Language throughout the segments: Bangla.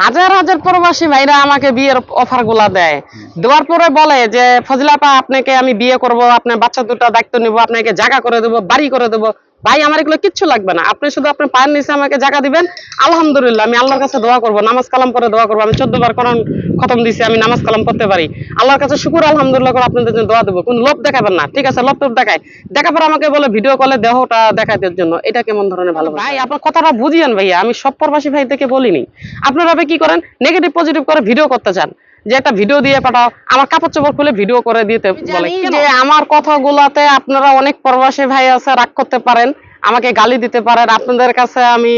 হাজার হাজার প্রবাসী ভাইরা আমাকে বিয়ের অফারগুলা দেয়। দেওয়ার পরে বলে যে, ফজিলাপা, আপনাকে আমি বিয়ে করব, আপনার বাচ্চা দুটা দায়িত্ব নিব, আপনাকে জায়গা করে দেবো, বাড়ি করে দেবো। ভাই, আমার এগুলো কিচ্ছু লাগবে না। আপনি শুধু আপনার পায়ের নিচে আমাকে জায়গা দিবেন। আলহামদুলিল্লাহ, আমি আল্লাহর কাছে দোয়া করব, নামাজ কালাম পরে দোয়া করব। আমি চোদ্দ বার কোরআন খতম দিছি আমি নামাজ কালাম করতে পারি। আল্লাহর কাছে শুকুর, আলহামদুলিল্লাহ করে আপনাদের জন্য দোয়া দেবো। কোন লোভ দেখাবেন না, ঠিক আছে? লোভ টোভ দেখায়। দেখার পর আমাকে বলে ভিডিও কলে দেহটা দেখাতে জন্য। এটা কেমন ধরনের ভালো ভাই, আপনার কথাটা বুঝিয়েন ভাইয়া, আমি সব প্রবাসী ভাই থেকে বলিনি। আপনারা কি করেন? নেগেটিভ পজিটিভ করে ভিডিও করতে চান। যে একটা ভিডিও দিয়ে পাঠাও আমার কাপড় চোপড় খুলে ভিডিও করে দিতে বলে যে আমার কথাগুলাতে আপনারা অনেক প্রবাসী ভাই আছে রাগ করতে পারেন আমাকে গালি দিতে পারেন। আপনাদের কাছে আমি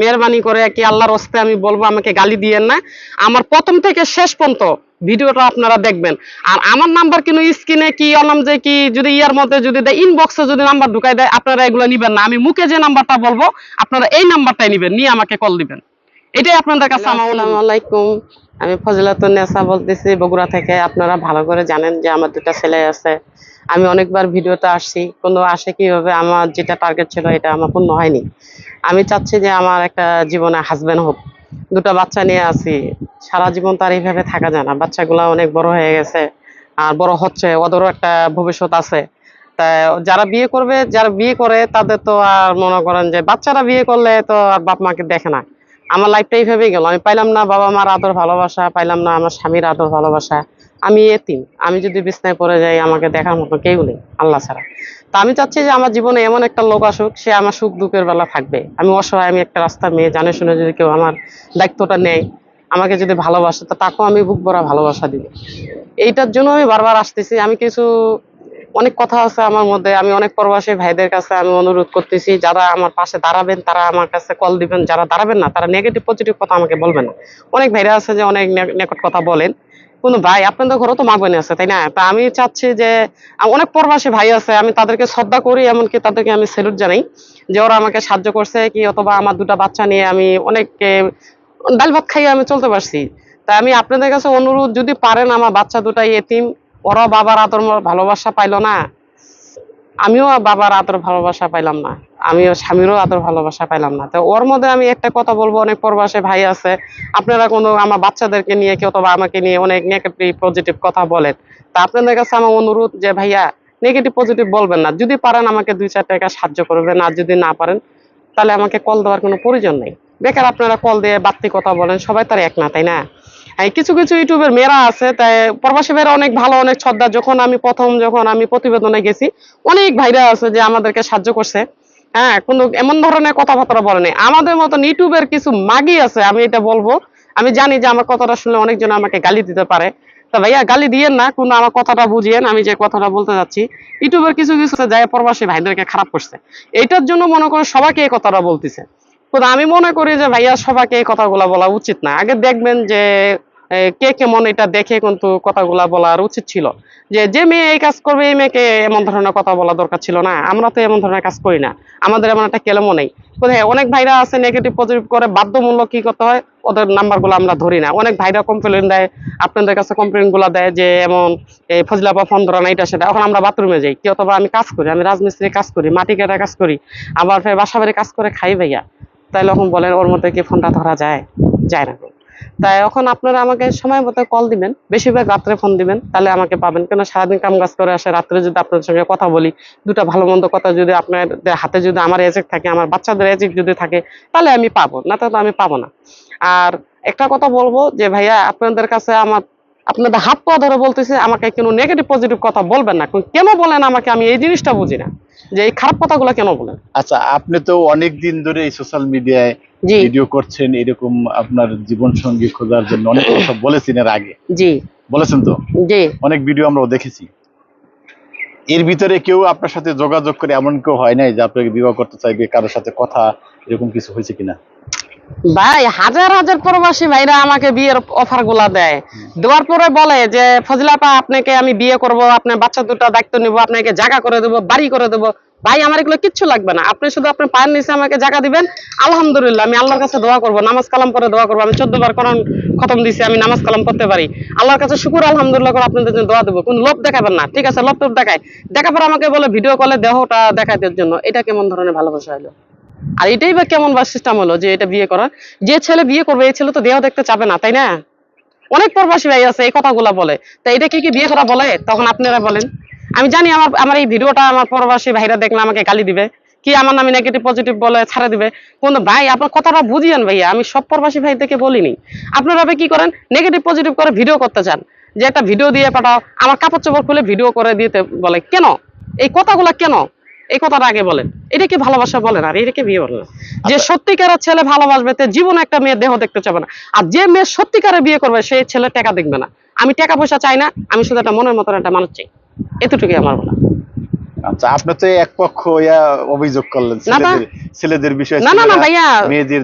মেহরবানি করে কি আল্লাহর হস্তে আমি বলব আমাকে গালি দিয়েন না। আমার প্রথম থেকে শেষ পর্যন্ত ভিডিওটা আপনারা দেখবেন। আর আমার নাম্বার কিন্তু স্ক্রিনে কি অনাম যে কি যদি ইয়ার মধ্যে যদি দেয় ইনবক্সে যদি নাম্বার ঢুকাই দেয় আপনারা এগুলো নিবেন না। আমি মুখে যে নাম্বারটা বলব আপনারা এই নাম্বারটাই নিবেন নিয়ে আমাকে কল দিবেন। এটাই আপনাদের কাছে আমার আলাইকুম। আমি ফজিলাতুন নেসা বলতেছি, বগুড়া থেকে আপনারা ভালো করে জানেন যে আমার দুটা ছেলে আছে। আমি অনেকবার ভিডিওতে আসছি, কোনো আসে কীভাবে, আমার যেটা টার্গেট ছিল এটা আমার পূর্ণ হয়নি। আমি চাচ্ছি যে আমার একটা জীবনে হাজবেন্ড হোক। দুটো বাচ্চা নিয়ে আছি। সারা জীবন তো আর এইভাবে থাকা যায় না। বাচ্চাগুলো অনেক বড় হয়ে গেছে আর বড় হচ্ছে, ওদেরও একটা ভবিষ্যৎ আছে। তা যারা বিয়ে করবে, যারা বিয়ে করে, তাদের তো আর মনে করেন যে বাচ্চারা বিয়ে করলে তো আর বাপ মাকে দেখে না। আমার লাইফটা এইভাবেই গেল। আমি পাইলাম না বাবা মার আদর ভালোবাসা, পাইলাম না আমার স্বামীর আদর ভালোবাসা। আমি এতিম। আমি যদি বিছনায় পড়ে যাই, আমাকে দেখার মতো কেউ নেই, আল্লাহ ছাড়া। তা আমি চাচ্ছি যে আমার জীবনে এমন একটা লোক আসুক, সে আমার সুখ দুঃখের বেলা থাকবে। আমি অসহায়, আমি একটা রাস্তা মেয়ে, জানে শুনে যদি কেউ আমার দায়িত্বটা নেয়, আমাকে যদি ভালোবাসে, তো তাকেও আমি বুক ভরা ভালোবাসা দিব। এইটার জন্য আমি বারবার আসতেছি। আমি কিছু অনেক কথা আছে আমার মধ্যে। আমি অনেক প্রবাসী ভাইদের কাছে আমি অনুরোধ করতেছি, যারা আমার পাশে দাঁড়াবেন, তারা আমার কাছে কল দিবেন। যারা দাঁড়াবেন না, তারা নেগেটিভ পজিটিভ কথা আমাকে বলবেন না। অনেক ভাইরা আছে যে অনেক নেকট কথা বলেন। কোনো ভাই আপনাদের ঘরেও তো মা আছে, তাই না? তা আমি চাচ্ছি যে অনেক প্রবাসী ভাই আছে, আমি তাদেরকে শ্রদ্ধা করি, এমনকি তাদেরকে আমি স্যালুট জানাই যে ওরা আমাকে সাহায্য করছে কি অথবা আমার দুটো বাচ্চা নিয়ে আমি অনেক ডাল ভাত খাইয়ে আমি চলতে পারছি। তা আমি আপনাদের কাছে অনুরোধ, যদি পারেন আমার বাচ্চা দুটাই এতিম ওরা বাবার আদর ভালোবাসা পাইলো না। আমিও বাবার আদর ভালোবাসা পাইলাম না। আমিও স্বামীরও আদর ভালোবাসা পাইলাম না। তো ওর মধ্যে আমি একটা কথা বলব, অনেক প্রবাসী ভাই আছে। আপনারা কোনো আমার বাচ্চাদেরকে নিয়ে কেউ অথবা আমাকে নিয়ে অনেক নেগেটিভ পজিটিভ কথা বলেন। তা আপনাদের কাছে আমার অনুরোধ যে, ভাইয়া নেগেটিভ পজিটিভ বলবেন না। যদি পারেন আমাকে দুই চার টাকা সাহায্য করবেন, আর যদি না পারেন, তাহলে আমাকে কল দেওয়ার কোনো প্রয়োজন নেই। বেকার আপনারা কল দিয়ে বাড়তি কথা বলেন, সবাই তার এক না, তাই না? কিছু কিছু ইউটিউবের মেয়েরা আছে, তাই প্রবাসী ভাইরা অনেক ভালো, অনেক শ্রদ্ধা। যখন আমি প্রথম, যখন আমি প্রতিবেদনে গেছি, অনেক ভাইরা আছে যে আমাদেরকে সাহায্য করছে। হ্যাঁ কোনো এমন ধরনের কথাবার্তা বলে নাই। আমাদের মতন ইউটিউবের কিছু মাগি আছে, আমি এটা বলব। আমি জানি যে আমার কথাটা শুনলে অনেকজন আমাকে গালি দিতে পারে। তা ভাইয়া, গালি দিয়েন না, কোনো আমার কথাটা বুঝিয়েন, আমি যে কথাটা বলতে যাচ্ছি। ইউটিউবের কিছু কিছু যায় প্রবাসী ভাইদেরকে খারাপ করছে। এইটার জন্য মনে করেন সবাইকে এই কথাটা বলতেছে। কিন্তু আমি মনে করি যে ভাইয়া, সবাইকে এই কথাগুলা বলা উচিত না। আগে দেখবেন যে কে কেমন এটা দেখে কিন্তু কথাগুলা বলার উচিত ছিল। যে যে মেয়ে এই কাজ করবে, এই মেয়েকে এমন ধরনের কথা বলা দরকার ছিল না। আমরা তো এমন ধরনের কাজ করি না। আমাদের এমন একটা কেলেমও নেই। কোথায় অনেক ভাইরা আছে নেগেটিভ পজিটিভ করে, বাধ্যমূলক কি করতে হয়? ওদের নাম্বারগুলো আমরা ধরি না। অনেক ভাইরা কমপ্লেন দেয়, আপনাদের কাছে কমপ্লেনগুলা দেয় যে, এমন এই ফজলাপা ফোন ধরা না এটা সেটা। এখন আমরা বাথরুমে যাই। কি অথবা আমি কাজ করি, আমি রাজমিস্ত্রি কাজ করি, মাটি কাটা কাজ করি, আবার বাসা বাড়ি কাজ করে খাই ভাইয়া। তাইলে এখন বলেন ওর মধ্যে কি ফোনটা ধরা যায়? যায় না। তাই এখন আপনারা আমাকে সময় মতো কল দিবেন। বেশিরভাগ রাত্রে ফোন দিবেন, তাহলে আমাকে পাবেন। কেন সারাদিন কাম কাজ করে আসে, রাত্রে যদি আপনার সঙ্গে কথা বলি, দুটা ভালো মন্দ কথা যদি আপনাদের হাতে যদি আমার এজেক থাকে, আমার বাচ্চাদের এজেক যদি থাকে, তাহলে আমি পাবো। না তো আমি পাবো না। আর একটা কথা বলব যে ভাইয়া, আপনাদের কাছে আমার আপনাদের হাত পা ধরে বলতেছে আমাকে কোনো নেগেটিভ পজিটিভ কথা বলবেন না। কেন বলেন আমাকে? আমি এই জিনিসটা বুঝি না। যে এই খারাপ কথাগুলো কেন বলেন? আচ্ছা আপনি তো অনেক দিন ধরে এই সোশ্যাল মিডিয়ায় ভিডিও করছেন এরকম আপনার জীবন সঙ্গী খোঁজার জন্য অনেক কথা বলেছেন এর আগে। জি। বলেছেন তো? জি। অনেক ভিডিও আমরাও দেখেছি। এর ভিতরে কেউ আপনার সাথে যোগাযোগ করে এমন কেউ হয় নাই যে আপনাকে বিবাহ করতে চাইবে কারোর সাথে কথা এরকম কিছু হয়েছে কিনা? ভাই, হাজার হাজার প্রবাসী ভাইরা আমাকে বিয়ের অফারগুলা দেয়। দেওয়ার পরে বলে যে, ফজিলাপা, আপনাকে আমি বিয়ে করব, আপনার বাচ্চা দুটো দায়িত্ব নিব, আপনাকে জায়গা করে দেবো, বাড়ি করে দেবো। ভাই, আমার এগুলো কিচ্ছু লাগবে না। আপনি শুধু আপনার পায়ের নিচে আমাকে জায়গা দিবেন। আলহামদুলিল্লাহ, আমি আল্লাহর কাছে দোয়া করব, নামাজ কালাম পরে দোয়া করব। আমি চোদ্দ বার কোরআন খতম দিছি, আমি নামাজ কালাম করতে পারি। আল্লাহর কাছে শুকুর, আলহামদুলিল্লাহ করে আপনাদের জন্য দোয়া দেবো। কোনো লোভ দেখাবেন না, ঠিক আছে? লোভ টোভ দেখায়। দেখার পর আমাকে বলে, ভিডিও কলে দেহটা দেখাতে জন্য। এটা কেমন ধরনের ভালোবাসা হলো? আর এটাই বা কেমন বা সিস্টেম হলো যে এটা বিয়ে করার? যে ছেলে বিয়ে করবে, এই ছেলে তো দেহ দেখতে চাবে না, তাই না? অনেক প্রবাসী ভাই আছে, এই কথাগুলা বলে। তা এটা কি কি বিয়ে করা বলে? তখন আপনারা বলেন। আমি জানি আমার আমার এই ভিডিওটা আমার প্রবাসী ভাইরা দেখলে আমাকে গালি দিবে। কি আমার নামে নেগেটিভ পজিটিভ বলে ছাড়ে দিবে? কিন্তু ভাই, আপনার কথাটা বুঝিয়েন ভাইয়া, আমি সব প্রবাসী ভাই থেকে বলিনি। আপনারা কি করেন? নেগেটিভ পজিটিভ করে ভিডিও করতে চান। যে একটা ভিডিও দিয়ে পাঠাও, আমার কাপড় চোপড় খুলে ভিডিও করে দিতে বলে। কেন? এই কথাগুলা কেন? এই কথাটা আগে বলেন। এটা কি ভালোবাসা বলেন আর এটা কি বিয়ে বলেন যে সত্যিকারের ছেলে ভালোবাসবে তে জীবনে একটা মেয়ের দেহ দেখতে চাবে না। আর যে মেয়ে সত্যিকারে বিয়ে করবে সেই ছেলে টাকা দেখবে না। আমি টাকা পয়সা চাই না আমি শুধু একটা মনের মতন একটা মানুষ চাই। এতটুকুই আমার বলা। আচ্ছা আপনি তো এক পক্ষ ইয়া অভিযোগ করলেন। ছেলেদের বিষয়ে না না না ভাইয়া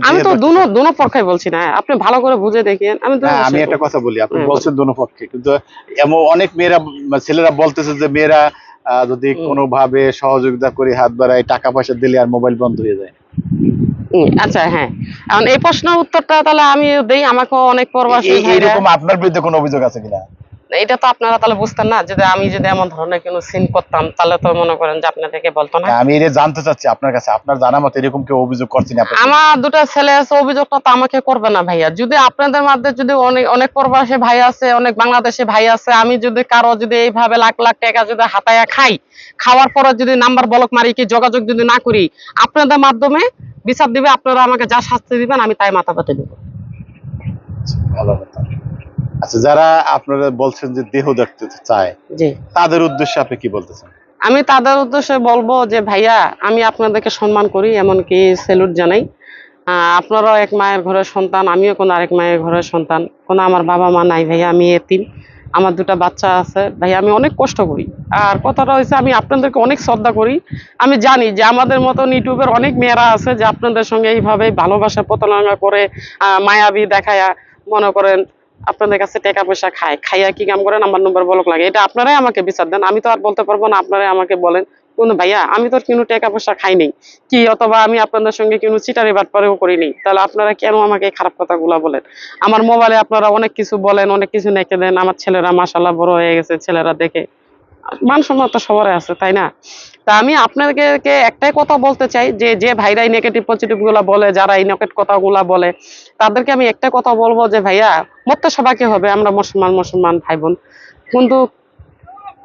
আমি তো দুনো দুনো পক্ষই বলছি না। আপনি ভালো করে বুঝে দেখেন আমি হ্যাঁ আমি একটা কথা বলি আপনি বলছেন দোনো পক্ষে কিন্তু এমন অনেক মেয়েরা ছেলেরা বলতেছে যে মেয়েরা যদি কোনো ভাবে সহযোগিতা করে হাত বাড়াই টাকা পয়সা দিলে আর মোবাইল বন্ধ হয়ে যায়। আচ্ছা হ্যাঁ। এখন এই প্রশ্ন উত্তরটা তাহলে আমি দেই আমাকে অনেক প্রবাসী এইরকম আপনার বিরুদ্ধে কোনো অভিযোগ আছে কিনা? এটা তো আপনারা তাহলে বুঝতেন না যদি আমি যদি এমন ধরনের কোনো সিন করতাম তাহলে তো মনে করেন যে আপনাদেরকে বলতো না? আমি এটা জানতে চাচ্ছি আপনার কাছে আপনার জানা মতো এরকম কেউ অভিযোগ করছেন আমার দুটো ছেলে আছে অভিযোগটা তো আমাকে করবে না ভাইয়া। যদি আপনাদের মধ্যে যদি অনেক অনেক প্রবাসী ভাই আছে অনেক বাংলাদেশি ভাই আছে আমি যদি কারও যদি এইভাবে লাখ লাখ টাকা যদি হাতায়া খাই খাওয়ার পরে যদি নাম্বার বলক মারি কি যোগাযোগ যদি না করি আপনাদের মাধ্যমে বিচার দিবে আপনারা আমাকে যা শাস্তি দিবেন আমি তাই মাথা পেতে দেবো। ভালো কথা। আচ্ছা যারা আপনারা বলছেন যে দেহ দেখতে চায় জি। তাদের উদ্দেশ্যে আপনি কি বলতেছেন? আমি তাদের উদ্দেশ্যে বলব যে ভাইয়া আমি আপনাদেরকে সম্মান করি এমনকি স্যালুট জানাই। আপনারাও এক মায়ের ঘরের সন্তান আমিও কোনো আরেক মায়ের ঘরের সন্তান। কোনো আমার বাবা মা নাই ভাইয়া আমি এতিম। আমার দুটা বাচ্চা আছে। ভাইয়া আমি অনেক কষ্ট করি। আর কথাটা হয়েছে আমি আপনাদেরকে অনেক শ্রদ্ধা করি। আমি জানি যে আমাদের মতন ইউটিউবের অনেক মেয়েরা আছে যে আপনাদের সঙ্গে এইভাবে ভালোবাসা প্রতারণা করে মায়াবী দেখায়া মনে করেন আপনাদের কাছে টাকা পয়সা খায়, খাইয়া কি কাম করেন? আমার নম্বর বলক লাগে। এটা আপনারাই আমাকে বিচার দেন। আমি তো আর বলতে পারব না, আপনারাই আমাকে বলেন। কোন ভাইয়া, আমি তো কোনো টাকা পয়সা খাই নেই। কি, অথবা আমি আপনাদের সঙ্গে কোনো চিটারি বাটপারেও নেই। তাহলে আপনারা কেন আমাকে খারাপ কথাগুলা বলেন? আমার মোবাইলে আপনারা অনেক কিছু বলেন, অনেক কিছু নেকে দেন। আমার ছেলেরা মাসাল্লাহ বড় হয়ে গেছে, ছেলেরা দেখে। মান সম্মান তো সবারই আছে, তাই না? তা আমি আপনাদেরকে একটাই কথা বলতে চাই, যে যে ভাইরাই নেগেটিভ পজিটিভগুলা বলে যারা এই নেগেটিভ কথাগুলো বলে, তাদেরকে আমি একটাই কথা বলব যে, ভাইয়া, মরতে সবাইকে হবে, আমরা মুসলমান মুসলমান ভাই বোন কিন্তু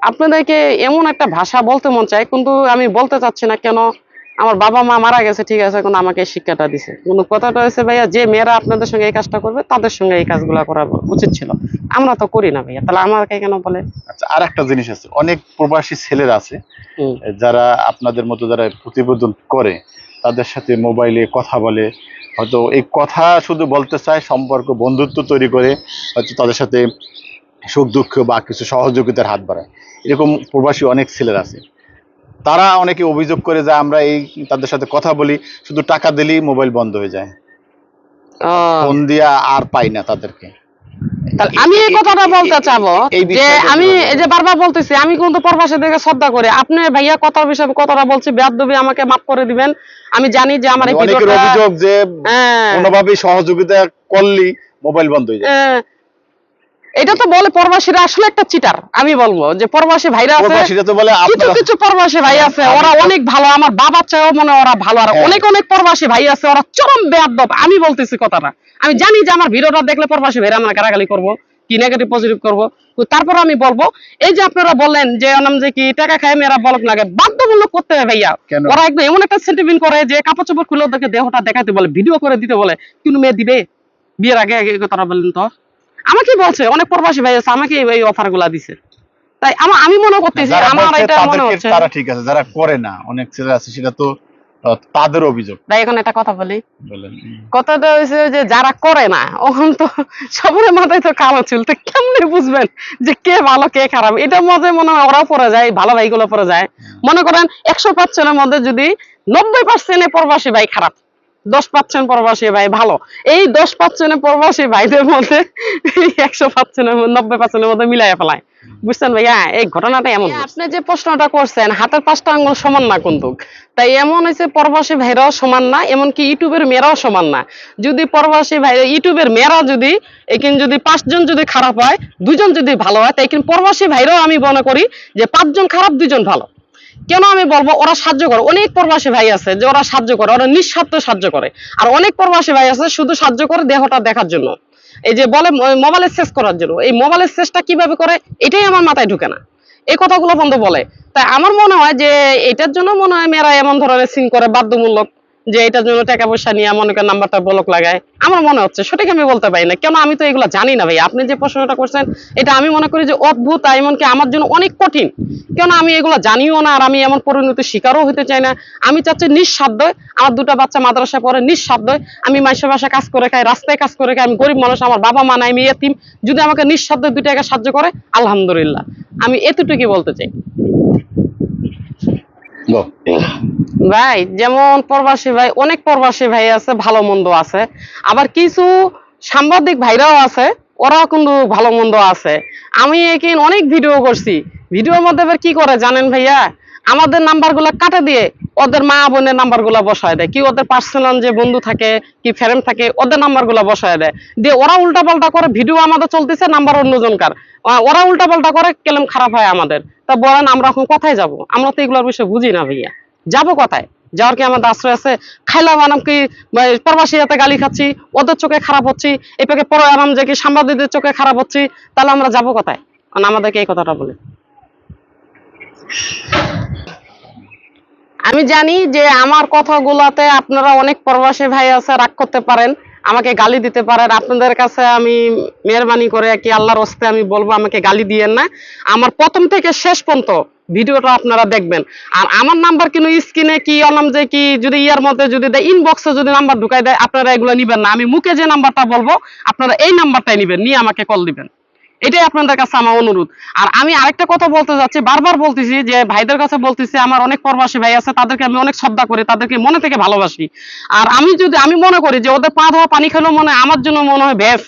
আপনাদেরকে এমন একটা ভাষা বলতে মন চাই কিন্তু আমি বলতে চাচ্ছি না কেন আমার বাবা মা মারা গেছে ঠিক আছে কিন্তু আমাকে শিক্ষাটা দিছে। কিন্তু কথাটা হয়েছে ভাইয়া যে মেয়েরা আপনাদের সঙ্গে এই কাজটা করবে তাদের সঙ্গে এই কাজগুলা করা উচিত ছিল। আমরা তো করি না ভাইয়া। তাহলে আমাকে কেন বলে? আচ্ছা আর একটা জিনিস আছে। অনেক প্রবাসী ছেলেরা আছে যারা আপনাদের মতো যারা প্রতিবেদন করে তাদের সাথে মোবাইলে কথা বলে। হয়তো এই কথা শুধু বলতে চায় সম্পর্ক বন্ধুত্ব তৈরি করে হয়তো তাদের সাথে সুখ দুঃখ বা কিছু সহযোগিতার হাত বাড়ায়। এরকম প্রবাসী অনেক ছেলেরা আছে। তারা অনেকে অভিযোগ করে যে আমরা এই তাদের সাথে কথা বলি শুধু টাকা দিলেই মোবাইল বন্ধ হয়ে যায়। ফোন দিয়া আর পাই না তাদেরকে। আমি এই কথাটা বলতে চাবো যে আমি এই যে বারবার বলতেছি আমি কিন্তু প্রবাসী থেকে শ্রদ্ধা করি। আপনি ভাইয়া কথার বিষয়ে কথাটা বলছি বেয়াদবি আমাকে মাফ করে দিবেন। আমি জানি যে আমার অভিযোগ যে হ্যাঁ, কোনোভাবেই সহযোগিতা করলি মোবাইল বন্ধ হয়ে যায়। হ্যাঁ, এটা তো বলে প্রবাসীরা আসলে একটা চিটার আমি বলব। যে প্রবাসী ভাইরা আছে প্রবাসীরা তো বলে কিছু কিছু প্রবাসী ভাই আছে ওরা অনেক ভালো আমার বাবার চেয়েও মনে ওরা ভালো আর হ্যাঁ। অনেক অনেক প্রবাসী ভাই আছে ওরা চরম বেয়াদব আমি বলতেছি কথাটা। আমি জানি যে আমার ভিডিওটা দেখলে প্রবাসী ভাইরা আমার গালাগালি করব কি নেগেটিভ পজিটিভ করব। তারপর আমি বলব এই যে আপনারা বললেন যে নাম যে কি টাকা খায় মেয়েরা বলক লাগে বাধ্যমূলক করতে হবে ভাইয়া। ওরা একদম এমন একটা সেন্টিমেন্ট করে যে কাপড় চোপড় খুলে ওদেরকে দেহটা দেখাতে বলে ভিডিও করে দিতে বলে কিন্তু মেয়ে দিবে? বিয়ের আগে আগে কথাটা বললেন তো। আমাকে বলছে অনেক প্রবাসী ভাই আছে আমাকে এই অফারগুলা দিছে। তাই আমার আমি মনে করতেছি আমার এটা মনে হচ্ছে তারা ঠিক আছে যারা করে না অনেক ছেলে আছে সেটা তো তাদের অভিযোগ। ভাই এখন একটা কথা বলি। কথাটা হয়েছে যে যারা করে না ওখান তো সবার মাথায় তো কালো চুল তো কেমনে বুঝবেন যে কে ভালো কে খারাপ? এটা মধ্যে মনে হয় ওরাও পড়ে যায় ভালো ভাইগুলো পড়ে যায়। মনে করেন একশো পার্সেন্টের মধ্যে যদি নব্বই পার্সেন্ট প্রবাসী ভাই খারাপ দশ পার্সেন্ট প্রবাসী ভাই ভালো। এই দশ পার্সেন্ট প্রবাসী ভাইদের মধ্যে একশো পার্সেন্টের নব্বই পার্সেন্টের মধ্যে মিলাই ফেলায়। বুঝছেন ভাইয়া? এই ঘটনাটা এমন আপনি যে প্রশ্নটা করছেন হাতের পাঁচটা আঙ্গুল সমান না কিন্তু। তাই এমন হয়েছে প্রবাসী ভাইরাও সমান না এমনকি ইউটিউবের মেয়েরাও সমান না। যদি প্রবাসী ভাই ইউটিউবের মেয়েরা যদি এখানে যদি পাঁচজন যদি খারাপ হয় দুজন যদি ভালো হয় তাই কিন্তু প্রবাসী ভাইরাও আমি মনে করি যে পাঁচজন খারাপ দুজন ভালো। কেন আমি বলব? ওরা সাহায্য করে। অনেক প্রবাসী ভাই আছে যে ওরা সাহায্য করে, ওরা নিঃস্বার্থ সাহায্য করে। আর অনেক প্রবাসী ভাই আছে শুধু সাহায্য করে দেহটা দেখার জন্য। এই যে বলে মোবাইলের শেষ করার জন্য। এই মোবাইলের শেষটা কীভাবে করে, এটাই আমার মাথায় ঢুকে না। এই কথাগুলো বন্ধ বলে। তাই আমার মনে হয় যে এটার জন্য মনে হয় মেয়েরা এমন ধরনের সিন করে, বাধ্যমূলক। যে এটার জন্য টাকা পয়সা নিয়ে মনে করেন নাম্বারটা ব্লক লাগায়, আমার মনে হচ্ছে সঠিক আমি বলতে পারি না। কেন আমি তো এগুলো জানি না ভাই আপনি যে প্রশ্নটা করছেন, এটা আমি মনে করি যে অদ্ভুত এমনকি আমার জন্য অনেক কঠিন। কেন আমি এগুলো জানিও না আর আমি এমন পরিণতি শিকারও হতে চাই না? আমি চাচ্ছি নিঃস্বার্থ আমার দুটো বাচ্চা মাদ্রাসা পড়ে নিঃস্বার্থ আমি মাইসের বাসা কাজ করে খাই, রাস্তায় কাজ করে খাই, আমি গরিব মানুষ, আমার বাবা মা নাই, আমি এতিম। যদি আমাকে নিঃস্বার্থ দুই টাকা সাহায্য করে, আলহামদুলিল্লাহ। আমি এতটুকুই বলতে চাই। ভাই, যেমন প্রবাসী ভাই, অনেক প্রবাসী ভাই আছে, ভালো মন্দ আছে। আবার কিছু সাংবাদিক ভাইরাও আছে, ওরাও কিন্তু ভালো মন্দ আছে। আমি এখানে অনেক ভিডিও করছি। ভিডিওর মধ্যে এবার কি করে জানেন ভাইয়া? আমাদের নাম্বারগুলা কাটে দিয়ে ওদের মা বোনের নাম্বারগুলা বসায় দেয়। কি ওদের পার্সোনাল যে বন্ধু থাকে, কি ফ্রেন্ড থাকে, ওদের নাম্বারগুলা বসায় দেয়। দিয়ে ওরা উল্টা পাল্টা করে ভিডিও আমাদের চলতেছে, নাম্বার অন্যজনকার। ওরা উল্টা পাল্টা করে, কেলেম খারাপ হয় আমাদের। তা বলেন, আমরা এখন কোথায় যাব? আমরা তো এগুলোর বিষয়ে বুঝি না ভাইয়া। যাব কোথায়? যাওয়ার কি আমাদের আশ্রয় আছে? খাইলাম, আনাম কি প্রবাসী হাতে গালি খাচ্ছি, ওদের চোখে খারাপ হচ্ছি এপাকে পরে আনাম যে কি সাংবাদিকদের চোখে খারাপ হচ্ছি, তাহলে আমরা যাব কোথায়? কারণ আমাদেরকে এই কথাটা বলে। আমি জানি যে আমার কথাগুলাতে আপনারা অনেক প্রবাসী ভাই আছে, রাগ করতে পারেন, আমাকে গালি দিতে পারেন। আপনাদের কাছে আমি মেহরবানি করে কি আল্লাহর হস্তে আমি বলব, আমাকে গালি দিয়েন না। আমার প্রথম থেকে শেষ পর্যন্ত ভিডিওটা আপনারা দেখবেন। আর আমার নাম্বার কিন্তু স্ক্রিনে কি অনাম যে কি, যদি ইয়ার মধ্যে যদি দেয় ইনবক্সে যদি নাম্বার ঢুকাই দেয়, আপনারা এগুলো নিবেন না। আমি মুখে যে নাম্বারটা বলব, আপনারা এই নাম্বারটাই নিবেন, নিয়ে আমাকে কল দিবেন। এটাই আপনাদের কাছে আমার অনুরোধ। আর আমি আরেকটা কথা বলতে যাচ্ছি, বারবার বলতেছি যে ভাইদের কাছে বলতেছি, আমার অনেক প্রবাসী ভাই আছে, তাদেরকে আমি অনেক শ্রদ্ধা করি, তাদেরকে মনে থেকে ভালোবাসি। আর আমি যদি, আমি মনে করি যে ওদের পা ধোয়া পানি খেলেও মনে আমার জন্য মনে হয় ভেস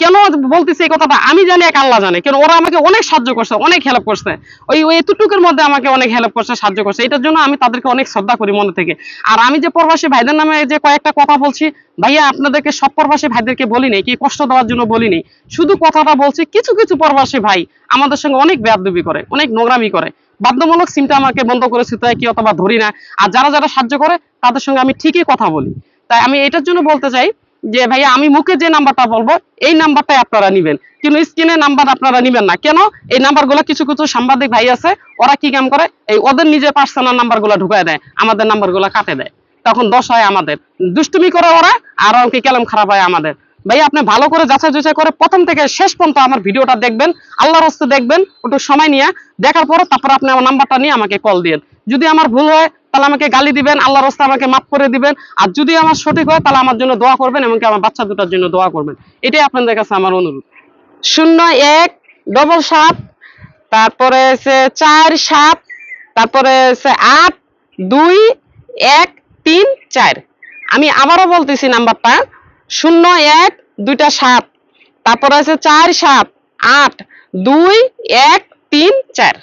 কেন বলতেছি এই কথাটা? আমি জানি এক আল্লাহ জানে। কেন ওরা আমাকে অনেক সাহায্য করছে, অনেক হেল্প করছে। ওই ওই এতটুকুর মধ্যে আমাকে অনেক হেল্প করছে, সাহায্য করছে। এটার জন্য আমি তাদেরকে অনেক শ্রদ্ধা করি মনে থেকে। আর আমি যে প্রবাসী ভাইদের নামে যে কয়েকটা কথা বলছি, ভাইয়া আপনাদেরকে সব প্রবাসী ভাইদেরকে বলিনি কি কষ্ট দেওয়ার জন্য বলিনি শুধু কথাটা বলছি, কিছু কিছু প্রবাসী ভাই আমাদের সঙ্গে অনেক বেয়াদবি করে, অনেক নোংরামি করে। বাধ্যমূলক সিমটা আমাকে বন্ধ করে সুতায় কি অথবা ধরি না। আর যারা যারা সাহায্য করে, তাদের সঙ্গে আমি ঠিকই কথা বলি। তাই আমি এটার জন্য বলতে চাই যে, ভাইয়া, আমি মুখে যে নাম্বারটা বলব, এই নাম্বারটাই আপনারা নিবেন। কিন্তু স্ক্রিনে নাম্বার আপনারা নিবেন না। কেন? এই নাম্বারগুলো কিছু কিছু সাংবাদিক ভাই আছে, ওরা কি কাম করে? এই ওদের নিজের পার্সোনাল নাম্বারগুলো ঢুকায় দেয়, আমাদের নাম্বারগুলো কাটে দেয়। তখন দোষ হয় আমাদের। দুষ্টুমি করে ওরা, আর ওকে কেলাম খারাপ হয় আমাদের। ভাই, আপনি ভালো করে যাচাই যাচাই করে প্রথম থেকে শেষ পর্যন্ত আমার ভিডিওটা দেখবেন, আল্লাহর হস্তে দেখবেন, একটু সময় নিয়ে। দেখার পরে তারপর আপনি আমার নাম্বারটা নিয়ে আমাকে কল দিবেন যদি আমার ভুল হয়, তাহলে আমাকে গালি দিবেন, আল্লাহর হস্তে আমাকে মাফ করে দিবেন। আর যদি আমার সঠিক হয়, তাহলে আমার জন্য দোয়া করবেন, এমনকি আমার বাচ্চা দুটার জন্য দোয়া করবেন। এটাই আপনাদের কাছে আমার অনুরোধ। শূন্য এক ডবল সাত, তারপরে হচ্ছে চার সাত, তারপরে হচ্ছে আট, দুই, এক, তিন, চার। আমি আবারও বলতেছি নাম্বারটা। শূন্য এক দুইটা সাত। তারপর আছে চার সাত আট দুই এক তিন চার।